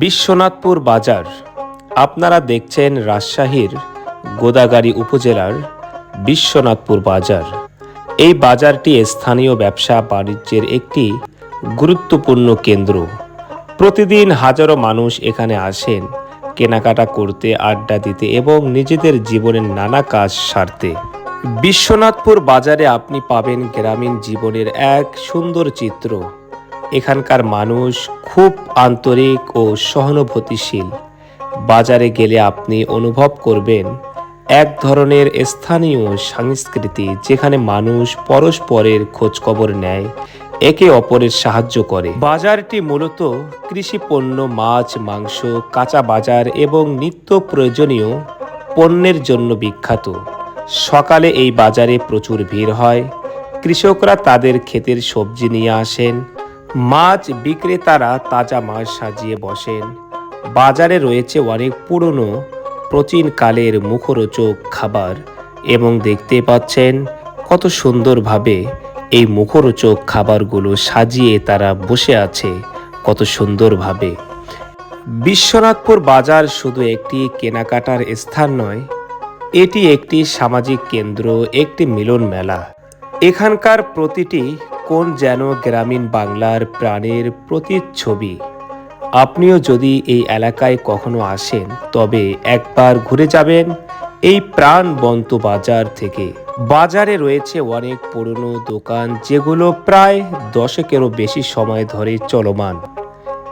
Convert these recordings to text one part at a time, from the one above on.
বিশ্বনাথপুর বাজার। আপনারা দেখছেন রাজশাহীর গোদাগাড়ি উপজেলার বিশ্বনাথপুর বাজার। এই বাজারটি স্থানীয় ব্যবসা বাণিজ্যের একটি গুরুত্বপূর্ণ কেন্দ্র। প্রতিদিন হাজারো মানুষ এখানে আসেন কেনাকাটা করতে, আড্ডা দিতে এবং নিজেদের জীবনের নানা কাজ সারতে। বিশ্বনাথপুর বাজারে আপনি পাবেন গ্রামীণ জীবনের এক সুন্দর চিত্র। এখানকার মানুষ খুব আন্তরিক ও সহানুভূতিশীল। বাজারে গেলে আপনি অনুভব করবেন এক ধরনের স্থানীয় সংস্কৃতি যেখানে মানুষ পরস্পরের খোঁজখবর নেয়, একে অপরের সাহায্য করে। বাজারটি মূলত কৃষি পণ্য মাছ, মাংস, কাঁচা বাজার এবং নিত্য প্রয়োজনীয় পণ্যের জন্য বিখ্যাত। সকালে এই বাজারে প্রচুর ভিড় হয়। কৃষকরা তাদের ক্ষেতের সবজি নিয়ে আসেন মাছ বিক্রেতারা তাজা মাছ সাজিয়ে বসেন। বাজারে রয়েছে অনেক পুরনো প্রাচীনকালের মুখরোচক খাবার এবং দেখতে পাচ্ছেন কত সুন্দরভাবে এই মুখরোচক খাবারগুলো সাজিয়ে তারা বসে আছে, কত সুন্দরভাবে। বিশ্বনাথপুর বাজার শুধু একটি কেনাকাটার স্থান নয়, এটি একটি সামাজিক কেন্দ্র, একটি মিলন মেলা এখানকার প্রতিটি কোন যেন গ্রামীণ বাংলার প্রাণের প্রতিচ্ছবি? আপনিও যদি এই এলাকায় কখনো আসেন, তবে একবার ঘুরে যাবেন এই প্রাণবন্ত বাজার থেকে। বাজারে রয়েছে অনেক পুরনো দোকান, যেগুলো প্রায় দশকেরও বেশি সময় ধরে চলমান।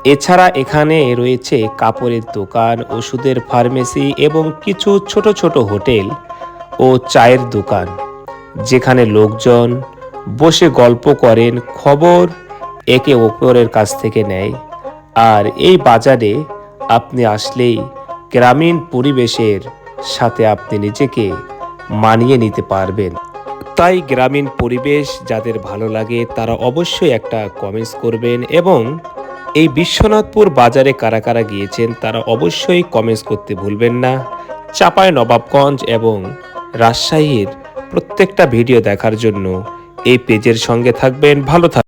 এছাড়া এখানে রয়েছে কাপড়ের দোকান, ওষুধের ফার্মেসি এবং কিছু ছোট ছোট হোটেল ও চায়ের দোকান, যেখানে লোকজন বসে গল্প করেন, খবর একে অপরের কাছ থেকে নেয়। আর এই বাজারে আপনি আসলেই গ্রামীণ পরিবেশের সাথে আপনি নিজেকে মানিয়ে নিতে পারবেন। তাই গ্রামীণ পরিবেশ যাদের ভালো লাগে তারা অবশ্যই একটা কমেন্টস করবেন এবং এই বিশ্বনাথপুর বাজারে কারা কারা গিয়েছেন তারা অবশ্যই কমেন্টস করতে ভুলবেন না। চাপায় নবাবগঞ্জ এবং রাজশাহীর প্রত্যেকটা ভিডিও দেখার জন্য এই পেজের সঙ্গে থাকবেন ভালো থাকবেন।